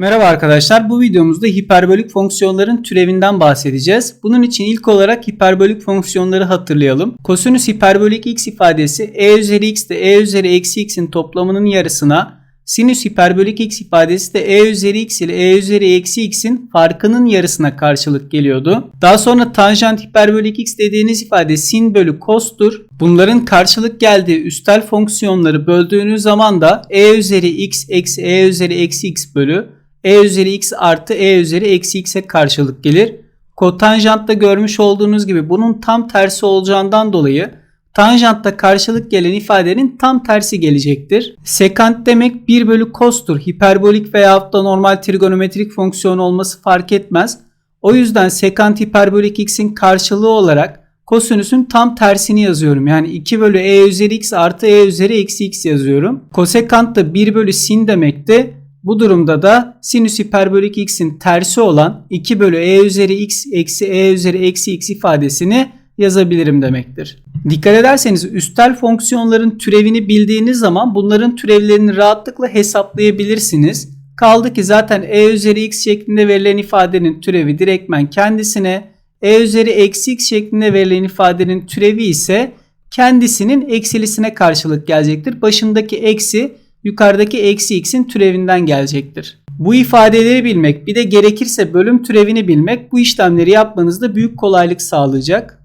Merhaba arkadaşlar. Bu videomuzda hiperbolik fonksiyonların türevinden bahsedeceğiz. Bunun için ilk olarak hiperbolik fonksiyonları hatırlayalım. Kosinüs hiperbolik x ifadesi e üzeri x ile e üzeri eksi x'in toplamının yarısına, sinüs hiperbolik x ifadesi de e üzeri x ile e üzeri eksi x'in farkının yarısına karşılık geliyordu. Daha sonra tanjant hiperbolik x dediğiniz ifade sin bölü cos'tur. Bunların karşılık geldiği üstel fonksiyonları böldüğünüz zaman da e üzeri x eksi e üzeri eksi x bölü e üzeri x artı e üzeri eksi x'e karşılık gelir. Kotanjantta görmüş olduğunuz gibi bunun tam tersi olacağından dolayı tanjantta karşılık gelen ifadenin tam tersi gelecektir. Sekant demek 1 bölü cos'tur. Hiperbolik veya da normal trigonometrik fonksiyon olması fark etmez. O yüzden sekant hiperbolik x'in karşılığı olarak kosinüsün tam tersini yazıyorum. Yani 2 bölü e üzeri x artı e üzeri eksi x yazıyorum. Kosekant da 1 bölü sin demekti. Bu durumda da sinüs hiperbolik x'in tersi olan 2 bölü e üzeri x eksi e üzeri eksi x ifadesini yazabilirim demektir. Dikkat ederseniz üstel fonksiyonların türevini bildiğiniz zaman bunların türevlerini rahatlıkla hesaplayabilirsiniz. Kaldı ki zaten e üzeri x şeklinde verilen ifadenin türevi direktmen kendisine, e üzeri eksi x şeklinde verilen ifadenin türevi ise kendisinin eksilisine karşılık gelecektir. Başındaki eksi yukarıdaki eksi x'in türevinden gelecektir. Bu ifadeleri bilmek bir de gerekirse bölüm türevini bilmek bu işlemleri yapmanızda büyük kolaylık sağlayacak.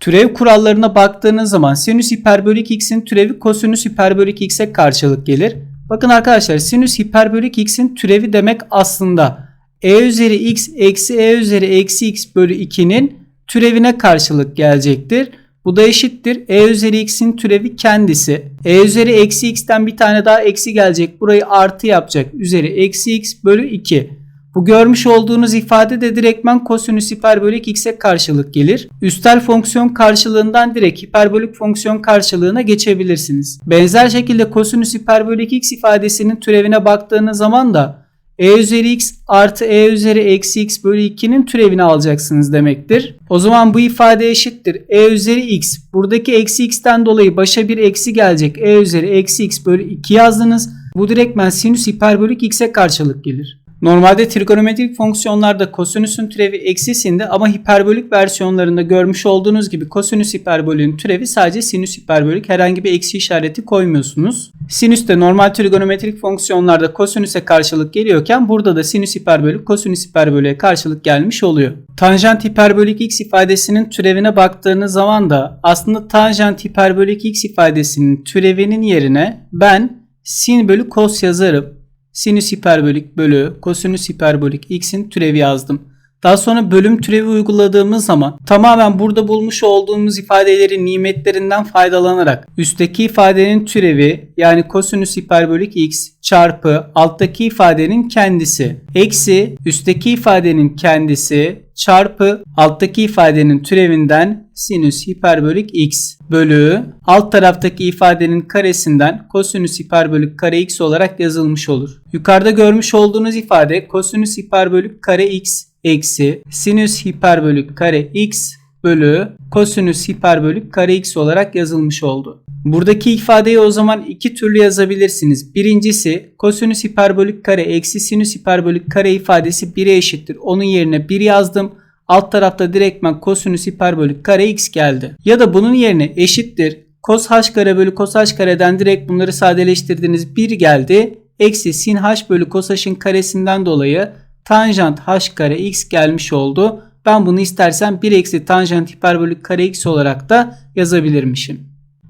Türev kurallarına baktığınız zaman sinüs hiperbolik x'in türevi kosinüs hiperbolik x'e karşılık gelir. Bakın arkadaşlar sinüs hiperbolik x'in türevi demek aslında e üzeri x eksi e üzeri eksi x bölü 2'nin türevine karşılık gelecektir. Bu da eşittir. E üzeri x'in türevi kendisi. E üzeri eksi x'ten bir tane daha eksi gelecek. Burayı artı yapacak. Üzeri eksi x bölü 2. Bu görmüş olduğunuz ifade de direktmen kosinüs hiperbolik x'e karşılık gelir. Üstel fonksiyon karşılığından direkt hiperbolik fonksiyon karşılığına geçebilirsiniz. Benzer şekilde kosinüs hiperbolik x ifadesinin türevine baktığınız zaman da e üzeri x artı e üzeri eksi x bölü 2'nin türevini alacaksınız demektir. O zaman bu ifade eşittir. e üzeri x. Buradaki eksi x'ten dolayı başa bir eksi gelecek. e üzeri eksi x bölü 2 yazdınız. Bu direktmen sinüs hiperbolik x'e karşılık gelir. Normalde trigonometrik fonksiyonlarda kosinüsün türevi eksisinde ama hiperbolik versiyonlarında görmüş olduğunuz gibi kosinüs hiperbolün türevi sadece sinüs hiperbolik herhangi bir eksi işareti koymuyorsunuz. Sinüs de normal trigonometrik fonksiyonlarda kosinüse karşılık geliyorken burada da sinüs hiperbolik kosinüs hiperboliğe karşılık gelmiş oluyor. Tanjant hiperbolik x ifadesinin türevine baktığınız zaman da aslında tanjant hiperbolik x ifadesinin türevinin yerine ben sin bölü cos yazarım sinüs hiperbolik bölü kosinüs hiperbolik x'in türevi yazdım. Daha sonra bölüm türevi uyguladığımız zaman tamamen burada bulmuş olduğumuz ifadelerin nimetlerinden faydalanarak üstteki ifadenin türevi yani kosinüs hiperbolik x çarpı alttaki ifadenin kendisi eksi üstteki ifadenin kendisi çarpı alttaki ifadenin türevinden sinüs hiperbolik x bölü alt taraftaki ifadenin karesinden kosinüs hiperbolik kare x olarak yazılmış olur. Yukarıda görmüş olduğunuz ifade kosinüs hiperbolik kare x eksi sinüs hiperbolik kare x bölü kosinüs hiperbolik kare x olarak yazılmış oldu. Buradaki ifadeyi o zaman iki türlü yazabilirsiniz. Birincisi kosinüs hiperbolik kare eksi sinüs hiperbolik kare ifadesi 1'e eşittir. Onun yerine 1 yazdım. Alt tarafta direktmen kosinüs hiperbolik kare x geldi. Ya da bunun yerine eşittir. Kos h kare bölü kos h kareden direkt bunları sadeleştirdiğiniz 1 geldi. Eksi sin h bölü kos h'ın karesinden dolayı tanjant h kare x gelmiş oldu. Ben bunu istersen 1 eksi tanjant hiperbolik kare x olarak da yazabilirmişim.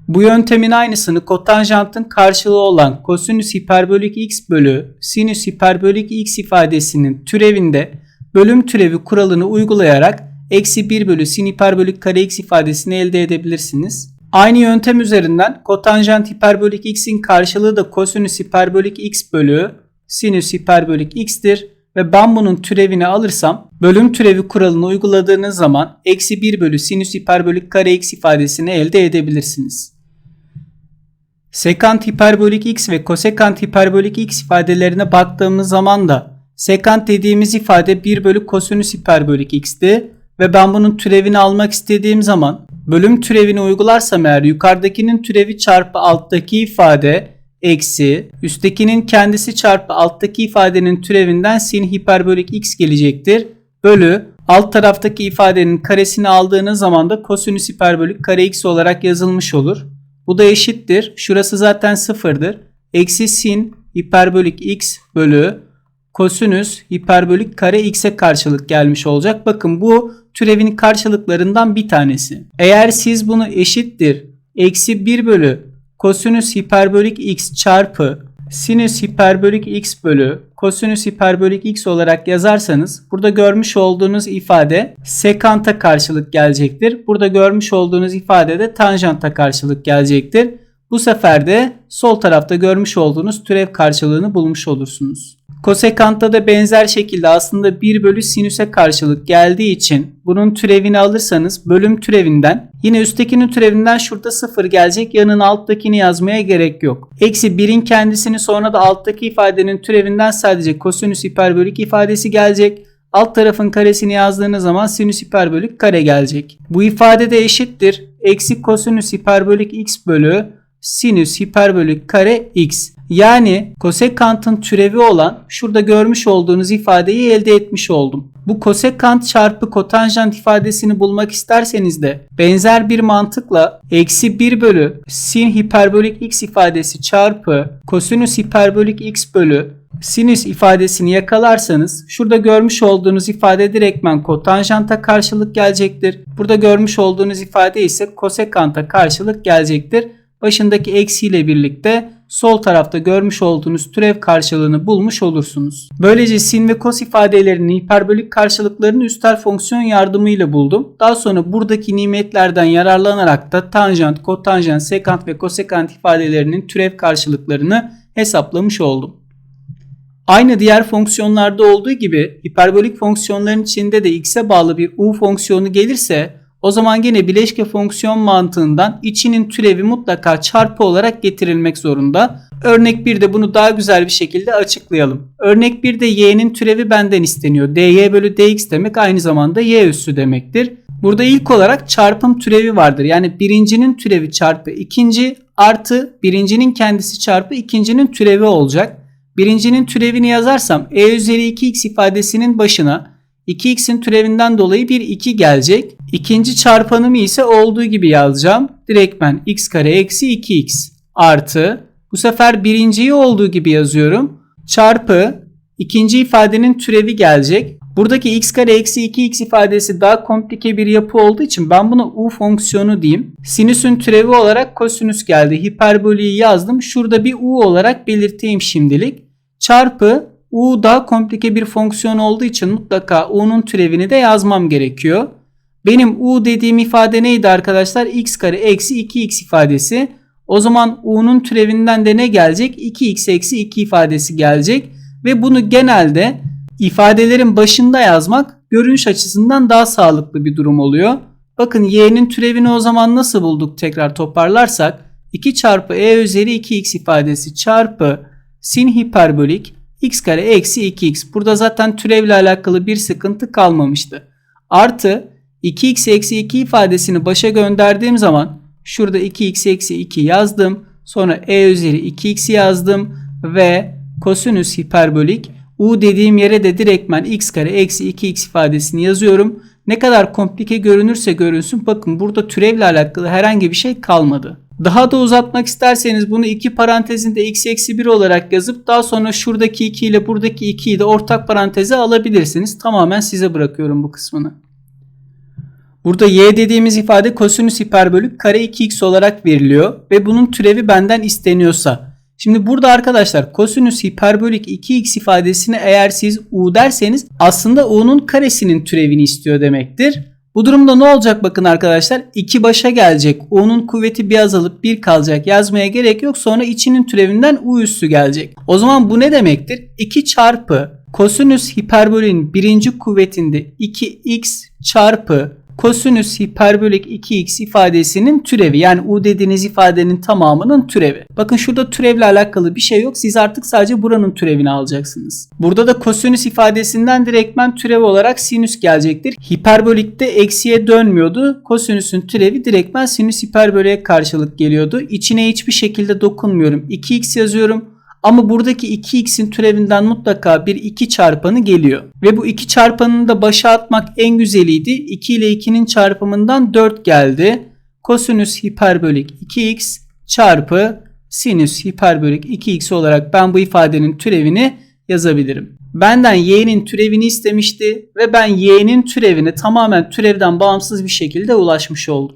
Bu yöntemin aynısını kotanjantın karşılığı olan kosinüs hiperbolik x bölü sinüs hiperbolik x ifadesinin türevinde bölüm türevi kuralını uygulayarak eksi 1 bölü sin hiperbolik kare x ifadesini elde edebilirsiniz. Aynı yöntem üzerinden kotanjant hiperbolik x'in karşılığı da kosinüs hiperbolik x bölü sinüs hiperbolik x'tir ve ben bunun türevini alırsam bölüm türevi kuralını uyguladığınız zaman eksi 1 bölü sinüs hiperbolik kare x ifadesini elde edebilirsiniz. Sekant hiperbolik x ve kosekant hiperbolik x ifadelerine baktığımız zaman da sekant dediğimiz ifade 1 bölü kosinüs hiperbolik x'ti ve ben bunun türevini almak istediğim zaman bölüm türevini uygularsam eğer yukarıdakinin türevi çarpı alttaki ifade eksi üsttekinin kendisi çarpı alttaki ifadenin türevinden sin hiperbolik x gelecektir. Bölü alt taraftaki ifadenin karesini aldığınız zaman da kosinüs hiperbolik kare x olarak yazılmış olur. Bu da eşittir. Şurası zaten sıfırdır. Eksi sin hiperbolik x bölü kosinüs hiperbolik kare x'e karşılık gelmiş olacak. Bakın bu türevin karşılıklarından bir tanesi. Eğer siz bunu eşittir eksi 1 bölü kosinüs hiperbolik x çarpı sinüs hiperbolik x bölü kosinüs hiperbolik x olarak yazarsanız burada görmüş olduğunuz ifade sekanta karşılık gelecektir. Burada görmüş olduğunuz ifade de tanjanta karşılık gelecektir. Bu sefer de sol tarafta görmüş olduğunuz türev karşılığını bulmuş olursunuz. Kosekantta da benzer şekilde aslında 1 bölü sinüse karşılık geldiği için bunun türevini alırsanız bölüm türevinden yine üsttekinin türevinden şurada 0 gelecek yanına alttakini yazmaya gerek yok. Eksi 1'in kendisini sonra da alttaki ifadenin türevinden sadece kosinüs hiperbolik ifadesi gelecek. Alt tarafın karesini yazdığınız zaman sinüs hiperbolik kare gelecek. Bu ifade de eşittir. Eksi kosinüs hiperbolik x bölü sinüs hiperbolik kare x. Yani kosekantın türevi olan şurada görmüş olduğunuz ifadeyi elde etmiş oldum. Bu kosekant çarpı kotanjant ifadesini bulmak isterseniz de benzer bir mantıkla eksi 1 bölü sin hiperbolik x ifadesi çarpı kosinüs hiperbolik x bölü sinüs ifadesini yakalarsanız şurada görmüş olduğunuz ifade direktmen kotanjanta karşılık gelecektir. Burada görmüş olduğunuz ifade ise kosekanta karşılık gelecektir başındaki eksiyle birlikte sol tarafta görmüş olduğunuz türev karşılığını bulmuş olursunuz. Böylece sin ve kos ifadelerinin hiperbolik karşılıklarını üstel fonksiyon yardımıyla buldum. Daha sonra buradaki nimetlerden yararlanarak da tanjant, kotanjant, sekant ve kosekant ifadelerinin türev karşılıklarını hesaplamış oldum. Aynı diğer fonksiyonlarda olduğu gibi hiperbolik fonksiyonların içinde de x'e bağlı bir u fonksiyonu gelirse o zaman yine bileşke fonksiyon mantığından içinin türevi mutlaka çarpı olarak getirilmek zorunda. Örnek 1'de bunu daha güzel bir şekilde açıklayalım. Örnek 1'de y'nin türevi benden isteniyor. dy bölü dx demek aynı zamanda y üssü demektir. Burada ilk olarak çarpım türevi vardır. Yani birincinin türevi çarpı ikinci artı birincinin kendisi çarpı ikincinin türevi olacak. Birincinin türevini yazarsam e üzeri 2x ifadesinin başına 2x'in türevinden dolayı bir 2 gelecek. İkinci çarpanımı ise olduğu gibi yazacağım. Direktmen x kare eksi 2x artı bu sefer birinciyi olduğu gibi yazıyorum. Çarpı ikinci ifadenin türevi gelecek. Buradaki x kare eksi 2x ifadesi daha komplike bir yapı olduğu için ben buna u fonksiyonu diyeyim. Sinüsün türevi olarak kosinüs geldi. Hiperboliyi yazdım. Şurada bir u olarak belirteyim şimdilik. Çarpı u daha komplike bir fonksiyon olduğu için mutlaka u'nun türevini de yazmam gerekiyor. Benim u dediğim ifade neydi arkadaşlar? x kare eksi 2x ifadesi. O zaman u'nun türevinden de ne gelecek? 2x eksi 2 ifadesi gelecek. Ve bunu genelde ifadelerin başında yazmak görünüş açısından daha sağlıklı bir durum oluyor. Bakın y'nin türevini o zaman nasıl bulduk tekrar toparlarsak 2 çarpı e üzeri 2x ifadesi çarpı sin hiperbolik x kare eksi 2x. Burada zaten türevle alakalı bir sıkıntı kalmamıştı. Artı 2x eksi 2 ifadesini başa gönderdiğim zaman şurada 2x eksi 2 yazdım. Sonra e üzeri 2x yazdım ve kosinüs hiperbolik u dediğim yere de direktmen x kare eksi 2x ifadesini yazıyorum. Ne kadar komplike görünürse görünsün bakın burada türevle alakalı herhangi bir şey kalmadı. Daha da uzatmak isterseniz bunu iki parantezinde x eksi 1 olarak yazıp daha sonra şuradaki 2 ile buradaki 2'yi de ortak paranteze alabilirsiniz. Tamamen size bırakıyorum bu kısmını. Burada y dediğimiz ifade kosinüs hiperbolük kare 2x olarak veriliyor ve bunun türevi benden isteniyorsa. Şimdi burada arkadaşlar kosinüs hiperbolik 2x ifadesini eğer siz u derseniz aslında u'nun karesinin türevini istiyor demektir. Bu durumda ne olacak bakın arkadaşlar 2 başa gelecek u'nun kuvveti bir azalıp 1 kalacak yazmaya gerek yok sonra içinin türevinden u üssü gelecek. O zaman bu ne demektir? 2 çarpı kosinüs hiperbolinin birinci kuvvetinde 2x çarpı kosinüs hiperbolik 2x ifadesinin türevi. Yani u dediğiniz ifadenin tamamının türevi. Bakın şurada türevle alakalı bir şey yok. Siz artık sadece buranın türevini alacaksınız. Burada da kosinüs ifadesinden direktmen türevi olarak sinüs gelecektir. Hiperbolikte eksiye dönmüyordu. Kosinüsün türevi direktmen sinüs hiperboliğe karşılık geliyordu. İçine hiçbir şekilde dokunmuyorum. 2x yazıyorum. Ama buradaki 2x'in türevinden mutlaka bir 2 çarpanı geliyor. Ve bu 2 çarpanını da başa atmak en güzeliydi. 2 ile 2'nin çarpımından 4 geldi. Kosinüs hiperbolik 2x çarpı sinüs hiperbolik 2x olarak ben bu ifadenin türevini yazabilirim. Benden y'nin türevini istemişti ve ben y'nin türevini tamamen türevden bağımsız bir şekilde ulaşmış oldum.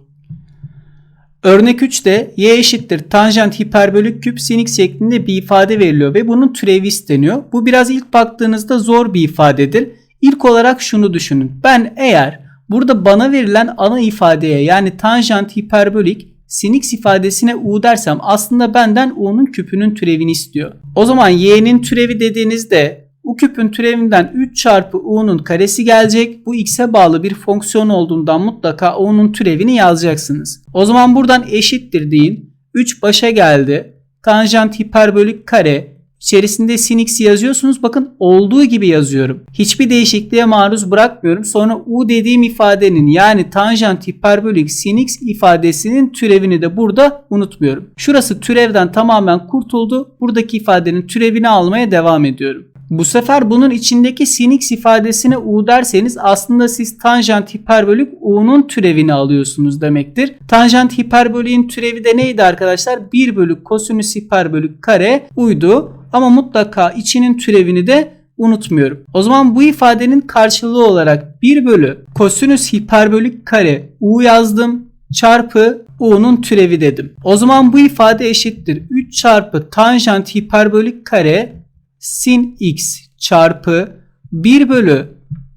Örnek 3'te y eşittir tanjant hiperbolik küp sin x şeklinde bir ifade veriliyor ve bunun türevi isteniyor. Bu biraz ilk baktığınızda zor bir ifadedir. İlk olarak şunu düşünün. Ben eğer burada bana verilen ana ifadeye yani tanjant hiperbolik sin x ifadesine u dersem aslında benden u'nun küpünün türevini istiyor. O zaman y'nin türevi dediğinizde u küpün türevinden 3 çarpı u'nun karesi gelecek. Bu x'e bağlı bir fonksiyon olduğundan mutlaka u'nun türevini yazacaksınız. O zaman buradan eşittir deyin. 3 başa geldi. Tanjant hiperbolik kare içerisinde sin x yazıyorsunuz. Bakın olduğu gibi yazıyorum. Hiçbir değişikliğe maruz bırakmıyorum. Sonra u dediğim ifadenin yani tanjant hiperbolik sin x ifadesinin türevini de burada unutmuyorum. Şurası türevden tamamen kurtuldu. Buradaki ifadenin türevini almaya devam ediyorum. Bu sefer bunun içindeki sin x ifadesine u derseniz aslında siz tanjant hiperbolik u'nun türevini alıyorsunuz demektir. Tanjant hiperboliğin türevi de neydi arkadaşlar? 1 bölü kosinüs hiperbolik kare uydu. Ama mutlaka içinin türevini de unutmuyorum. O zaman bu ifadenin karşılığı olarak 1 bölü kosinüs hiperbolik kare u yazdım çarpı u'nun türevi dedim. O zaman bu ifade eşittir 3 çarpı tanjant hiperbolik kare sin x çarpı 1 bölü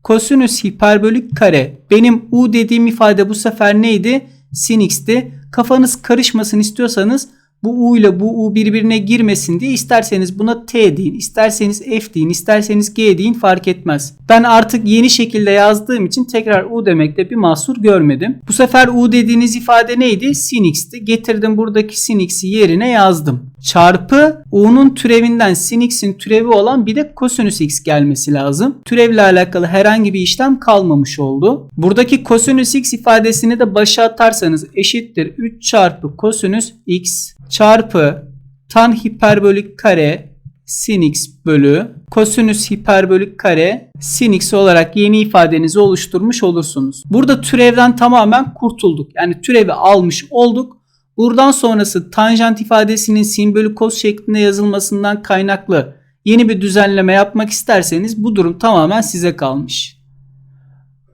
kosinüs hiperbolik kare. Benim u dediğim ifade bu sefer neydi? Sin x'ti. Kafanız karışmasın istiyorsanız bu u ile bu u birbirine girmesin diye isterseniz buna t deyin, isterseniz f deyin, isterseniz g deyin fark etmez. Ben artık yeni şekilde yazdığım için tekrar u demekte bir mahsur görmedim. Bu sefer u dediğiniz ifade neydi? Sin x'ti. Getirdim buradaki sin x'i yerine yazdım. Çarpı u'nun türevinden sin x'in türevi olan bir de kosinüs x gelmesi lazım. Türevle alakalı herhangi bir işlem kalmamış oldu. Buradaki kosinüs x ifadesini de başa atarsanız eşittir 3 çarpı kosinüs x çarpı tan hiperbolik kare sin x bölü kosinüs hiperbolik kare sin x olarak yeni ifadenizi oluşturmuş olursunuz. Burada türevden tamamen kurtulduk. Yani türevi almış olduk. Buradan sonrası tanjant ifadesinin sin bölü kos şeklinde yazılmasından kaynaklı yeni bir düzenleme yapmak isterseniz bu durum tamamen size kalmış.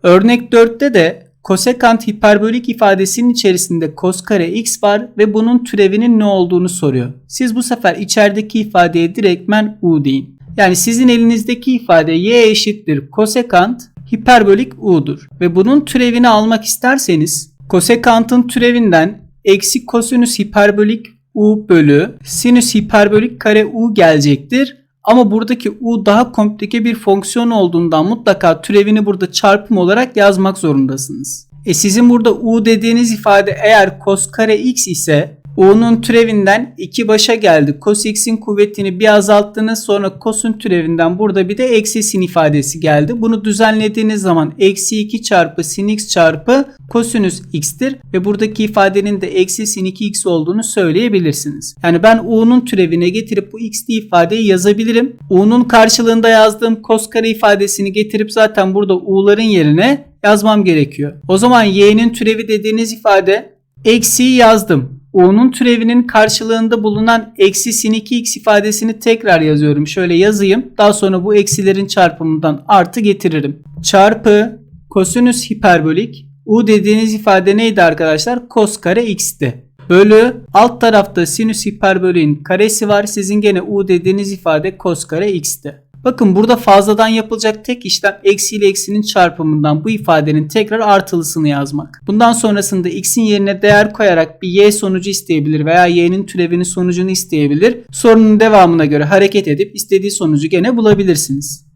Örnek 4'te de kosekant hiperbolik ifadesinin içerisinde kos kare x var ve bunun türevinin ne olduğunu soruyor. Siz bu sefer içerideki ifadeye direktmen u deyin. Yani sizin elinizdeki ifade y eşittir kosekant hiperbolik u'dur. Ve bunun türevini almak isterseniz kosekantın türevinden eksi kosinüs hiperbolik u bölü sinüs hiperbolik kare u gelecektir. Ama buradaki u daha komplike bir fonksiyon olduğundan mutlaka türevini burada çarpım olarak yazmak zorundasınız. E sizin burada u dediğiniz ifade eğer cos kare x ise u'nun türevinden 2 başa geldi. Cos x'in kuvvetini bir azalttınız sonra cos'un türevinden burada bir de eksi sin ifadesi geldi. Bunu düzenlediğiniz zaman eksi 2 çarpı sin x çarpı kosinüs x'tir ve buradaki ifadenin de eksi sin 2x olduğunu söyleyebilirsiniz. Yani ben u'nun türevine getirip bu x'li ifadeyi yazabilirim. u'nun karşılığında yazdığım cos kare ifadesini getirip zaten burada u'ların yerine yazmam gerekiyor. O zaman y'nin türevi dediğiniz ifade eksiyi yazdım. U'nun türevinin karşılığında bulunan eksi sin 2x ifadesini tekrar yazıyorum. Şöyle yazayım. Daha sonra bu eksilerin çarpımından artı getiririm. Çarpı kosinüs hiperbolik. U dediğiniz ifade neydi arkadaşlar? Kos kare x'ti. Bölü alt tarafta sinüs hiperboliğin karesi var. Sizin gene u dediğiniz ifade kos kare x'ti. Bakın burada fazladan yapılacak tek işlem eksi ile eksinin çarpımından bu ifadenin tekrar artılısını yazmak. Bundan sonrasında x'in yerine değer koyarak bir y sonucu isteyebilir veya y'nin türevinin sonucunu isteyebilir. Sorunun devamına göre hareket edip istediği sonucu gene bulabilirsiniz.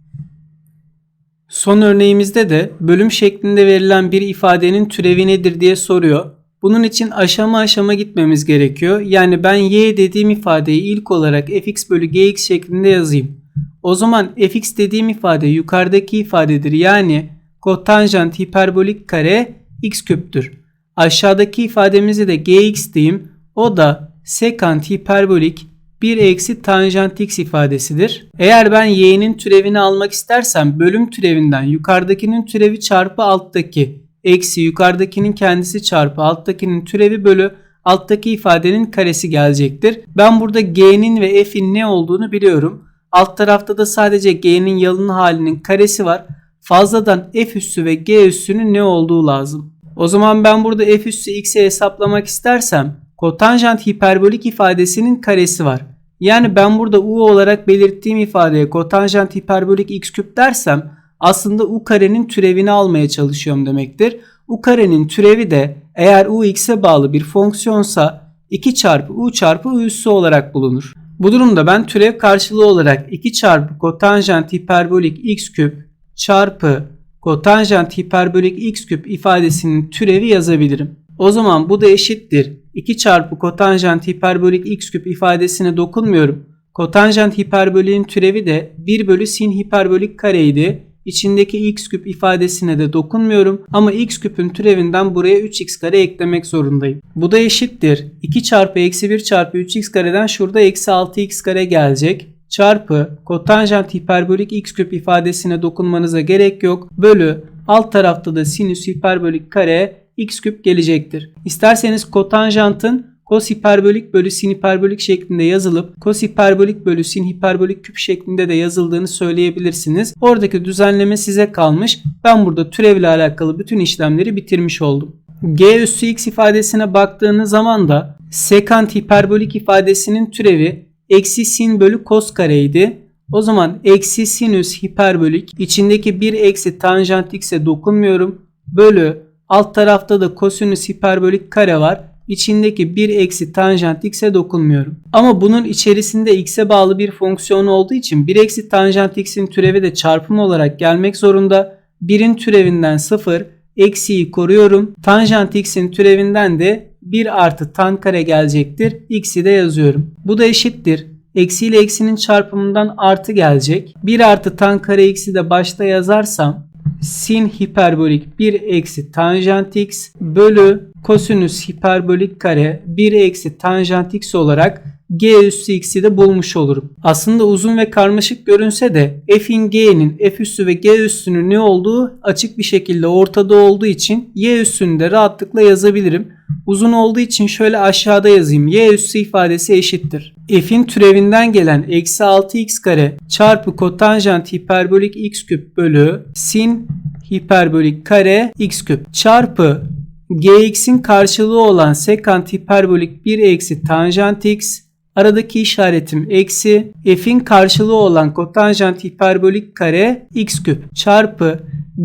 Son örneğimizde de bölüm şeklinde verilen bir ifadenin türevi nedir diye soruyor. Bunun için aşama aşama gitmemiz gerekiyor. Yani ben y dediğim ifadeyi ilk olarak fx bölü gx şeklinde yazayım. O zaman fx dediğim ifade yukarıdaki ifadedir. Yani kotanjant hiperbolik kare x küptür. Aşağıdaki ifademizi de gx diyeyim. O da sekant hiperbolik 1 eksi tanjant x ifadesidir. Eğer ben y'nin türevini almak istersem bölüm türevinden yukarıdakinin türevi çarpı alttaki eksi yukarıdakinin kendisi çarpı alttakinin türevi bölü alttaki ifadenin karesi gelecektir. Ben burada g'nin ve f'in ne olduğunu biliyorum. Alt tarafta da sadece g'nin yalın halinin karesi var. Fazladan f üssü ve g üssünün ne olduğu lazım. O zaman ben burada f üssü x'i hesaplamak istersem kotanjant hiperbolik ifadesinin karesi var. Yani ben burada u olarak belirttiğim ifadeye kotanjant hiperbolik x küp dersem aslında u karenin türevini almaya çalışıyorum demektir. u karenin türevi de eğer u x'e bağlı bir fonksiyonsa 2 çarpı u çarpı u üssü olarak bulunur. Bu durumda ben türev karşılığı olarak 2 çarpı kotanjant hiperbolik x küp çarpı kotanjant hiperbolik x küp ifadesinin türevi yazabilirim. O zaman bu da eşittir. 2 çarpı kotanjant hiperbolik x küp ifadesine dokunmuyorum. Kotanjant hiperboliğin türevi de 1 bölü sin hiperbolik kareydi. İçindeki x küp ifadesine de dokunmuyorum ama x küpün türevinden buraya 3x kare eklemek zorundayım. Bu da eşittir. 2 çarpı eksi 1 çarpı 3x kareden şurada eksi 6x kare gelecek. Çarpı kotanjant hiperbolik x küp ifadesine dokunmanıza gerek yok. Bölü alt tarafta da sinüs hiperbolik kare x küp gelecektir. İsterseniz kotanjantın kos hiperbolik bölü sin hiperbolik şeklinde yazılıp kos hiperbolik bölü sin hiperbolik küp şeklinde de yazıldığını söyleyebilirsiniz. Oradaki düzenleme size kalmış. Ben burada türevle alakalı bütün işlemleri bitirmiş oldum. G üssü x ifadesine baktığınız zaman da sekant hiperbolik ifadesinin türevi eksi sin bölü kos kareydi. O zaman eksi sinüs hiperbolik içindeki 1 eksi tanjant x'e dokunmuyorum. Bölü alt tarafta da kosinüs hiperbolik kare var. İçindeki 1 eksi tanjant x'e dokunmuyorum. Ama bunun içerisinde x'e bağlı bir fonksiyon olduğu için 1 eksi tanjant x'in türevi de çarpım olarak gelmek zorunda. 1'in türevinden 0, eksiyi koruyorum. Tanjant x'in türevinden de 1 artı tan kare gelecektir. X'i de yazıyorum. Bu da eşittir. Eksi ile eksinin çarpımından artı gelecek. 1 artı tan kare x'i de başta yazarsam sin hiperbolik 1 eksi tanjant x bölü kosinüs hiperbolik kare 1 eksi tanjant x olarak g üssü x'i de bulmuş olurum. Aslında uzun ve karmaşık görünse de f'in g'nin f üssü ve g üssünün ne olduğu açık bir şekilde ortada olduğu için y üssünü de rahatlıkla yazabilirim. Uzun olduğu için şöyle aşağıda yazayım. y üssü ifadesi eşittir. F'in türevinden gelen eksi 6x kare çarpı kotanjant hiperbolik x küp bölü sin hiperbolik kare x küp çarpı gx'in karşılığı olan sekant hiperbolik 1 eksi tanjant x aradaki işaretim eksi f'in karşılığı olan kotanjant hiperbolik kare x küp çarpı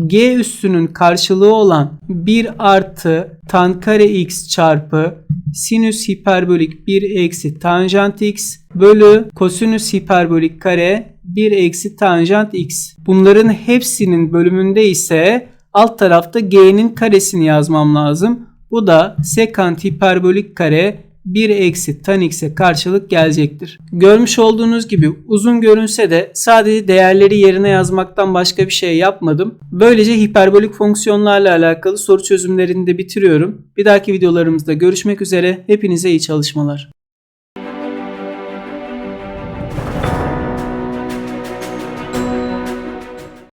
g üssünün karşılığı olan 1 artı tan kare x çarpı sinüs hiperbolik 1 eksi tanjant x bölü kosinüs hiperbolik kare 1 eksi tanjant x. Bunların hepsinin bölümünde ise alt tarafta g'nin karesini yazmam lazım. Bu da sekant hiperbolik kare 1 eksi tan x'e karşılık gelecektir. Görmüş olduğunuz gibi uzun görünse de sadece değerleri yerine yazmaktan başka bir şey yapmadım. Böylece hiperbolik fonksiyonlarla alakalı soru çözümlerini de bitiriyorum. Bir dahaki videolarımızda görüşmek üzere. Hepinize iyi çalışmalar.